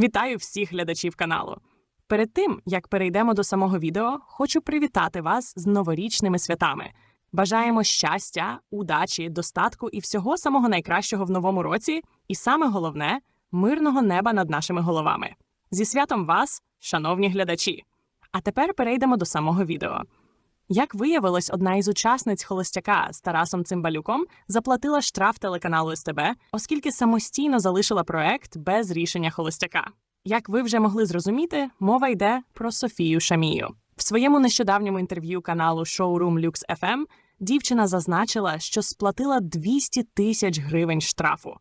Вітаю всіх глядачів каналу. Перед тим як перейдемо до самого відео, хочу привітати вас з новорічними святами. Бажаємо щастя, удачі, достатку і всього самого найкращого в новому році, і саме головне мирного неба над нашими головами. Зі святом вас, шановні глядачі! А тепер перейдемо до самого відео. Як виявилось, одна із учасниць холостяка з Тарасом Цимбалюком заплатила штраф телеканалу СТБ, оскільки самостійно залишила проект без рішення холостяка. Як ви вже могли зрозуміти, мова йде про Софію Шамію. В своєму нещодавньому інтерв'ю каналу Showroom Lux FM дівчина зазначила, що сплатила 200 тисяч гривень штрафу.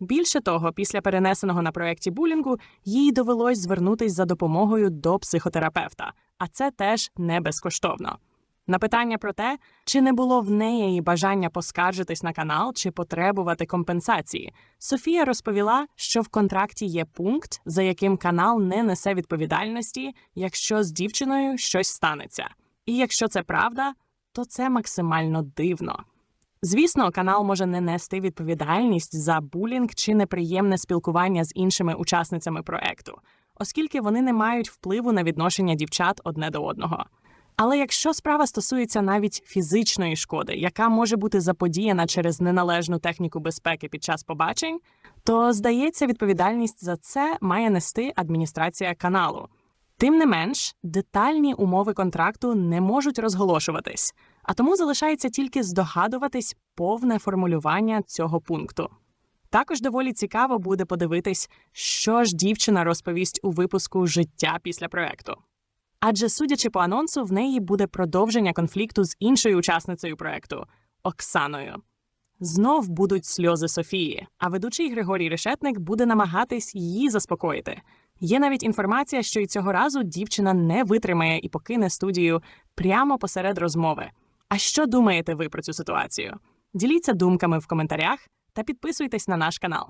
Більше того, після перенесеного на проєкті булінгу їй довелось звернутись за допомогою до психотерапевта, а це теж не безкоштовно. На питання про те, чи не було в неї бажання поскаржитись на канал чи потребувати компенсації, Софія розповіла, що в контракті є пункт, за яким канал не несе відповідальності, якщо з дівчиною щось станеться. І якщо це правда, то це максимально дивно. Звісно, канал може не нести відповідальність за булінг чи неприємне спілкування з іншими учасницями проекту, оскільки вони не мають впливу на відношення дівчат одне до одного. Але якщо справа стосується навіть фізичної шкоди, яка може бути заподіяна через неналежну техніку безпеки під час побачень, то здається, відповідальність за це має нести адміністрація каналу. Тим не менш, детальні умови контракту не можуть розголошуватись, а тому залишається тільки здогадуватись повне формулювання цього пункту. Також доволі цікаво буде подивитись, що ж дівчина розповість у випуску життя після проекту. Адже, судячи по анонсу, в неї буде продовження конфлікту з іншою учасницею проекту Оксаною. Знов будуть сльози Софії, а ведучий Григорій Решетник буде намагатись її заспокоїти. Є навіть інформація, що й цього разу дівчина не витримає і покине студію прямо посеред розмови. А що думаєте ви про цю ситуацію? Діліться думками в коментарях та підписуйтесь на наш канал.